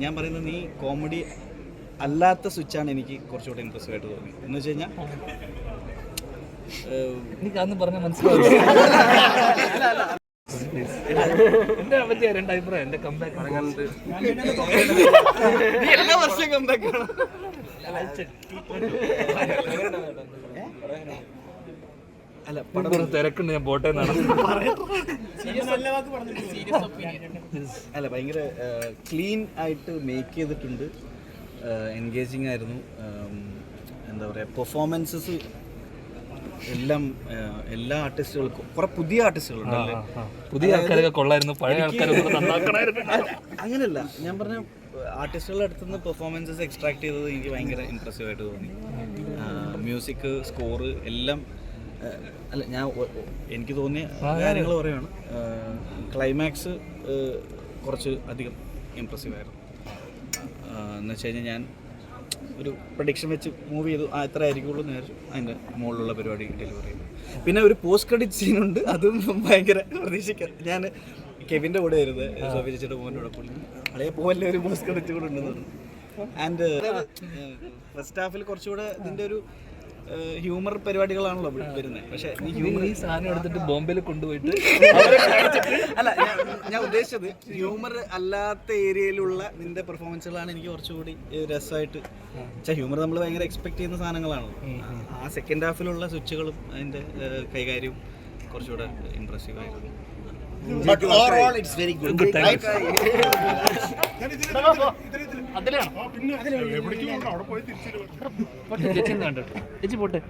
ഞാൻ പറയുന്നത് നീ കോമഡി അല്ലാത്ത സ്വിച്ചാണ് എനിക്ക് കുറച്ചുകൂടെ ഇൻട്രസ്റ്റ് ആയിട്ട് തോന്നി എന്ന് വെച്ച് കഴിഞ്ഞാൽ എനിക്ക് അന്ന് പറഞ്ഞ മനസ്സിലാവും എന്റെ പറ്റിയ രണ്ട് അഭിപ്രായം എന്റെ കമ്പാക്ക് നീ എല്ലാ വർഷവും comeback ആണ്. അല്ല പടം കുറച്ച് തിരക്കുണ്ട് ഞാൻ പോട്ടെ എന്നാണ്. അല്ല ഭയങ്കര ക്ലീൻ ആയിട്ട് മേക്ക് ചെയ്തിട്ടുണ്ട്. എൻഗേജിങ് ആയിരുന്നു. എന്താ പറയുക പെർഫോമൻസസ് എല്ലാം എല്ലാ ആർട്ടിസ്റ്റുകൾക്കും കുറെ പുതിയ ആർട്ടിസ്റ്റുകളുണ്ടല്ലേ പുതിയ ആൾക്കാരൊക്കെ കൊള്ളായിരുന്നു പഴയ ആൾക്കാരൊക്കെ അങ്ങനെയല്ല ഞാൻ പറഞ്ഞ ആർട്ടിസ്റ്റുകളുടെ അടുത്ത് നിന്ന് പെർഫോമൻസസ് എക്സ്ട്രാക്ട് ചെയ്തത് എനിക്ക് ഭയങ്കര ഇമ്പ്രസീവ് ആയിട്ട് തോന്നി. മ്യൂസിക് സ്കോറ് എല്ലാം അല്ല ഞാൻ എനിക്ക് തോന്നിയ കാര്യങ്ങൾ പറയുകയാണ് ക്ലൈമാക്സ് കുറച്ച് അധികം ഇമ്പ്രസീവ് ആയിരുന്നു. എന്ന് വെച്ച് കഴിഞ്ഞാൽ ഞാൻ ഒരു പ്രഡിക്ഷൻ വെച്ച് മൂവ് ചെയ്തു. ആ എത്ര ആയിരിക്കുള്ളൂ എന്ന് വിചാരിച്ചു. അതിന്റെ മുകളിലുള്ള പരിപാടി ഡെലിവറി ചെയ്തു. പിന്നെ ഒരു പോസ്റ്റ് ക്രെഡിറ്റ് സീനുണ്ട് അതും ഭയങ്കര പ്രതീക്ഷിക്കാം. ഞാൻ കെവിന്റെ കൂടെ ആയിരുന്നു. സോഫി ചേച്ചിയുടെ മോന്റെ കൂടെ പുള്ളി അതേ പോലെ ഒരു പോസ്റ്റ് ക്രെഡിറ്റ് കൂടെ ഉണ്ടെന്ന് പറഞ്ഞു. ആൻഡ് ഫസ്റ്റ് ഹാഫിൽ കുറച്ചുകൂടെ ഇതിന്റെ ഒരു ഹ്യൂമർ പരിപാടികളാണല്ലോ വരുന്നത് പക്ഷെ നീ ഹ്യൂമർ ഈ സാധനം എടുത്തിട്ട് ബോംബെയിൽ കൊണ്ടുപോയിട്ട് അല്ല ഞാൻ- ഉദ്ദേശിച്ചത് ഹ്യൂമർ അല്ലാത്ത ഏരിയയിലുള്ള നിന്റെ പെർഫോമൻസുകളാണ് എനിക്ക് കുറച്ചുകൂടി രസമായിട്ട്. പക്ഷേ ഹ്യൂമർ നമ്മൾ ഭയങ്കര എക്സ്പെക്ട് ചെയ്യുന്ന സാധനങ്ങളാണല്ലോ. ആ സെക്കൻഡ് ഹാഫിലുള്ള സ്വിച്ചുകളും അതിന്റെ കൈകാര്യവും കുറച്ചുകൂടെ ഇമ്പ്രസീവ് ആയിരുന്നു. But overall, it's very good. അതിലാണോ. പോട്ടെ ചേച്ചി കണ്ടോ? ചേച്ചി പോട്ടെ.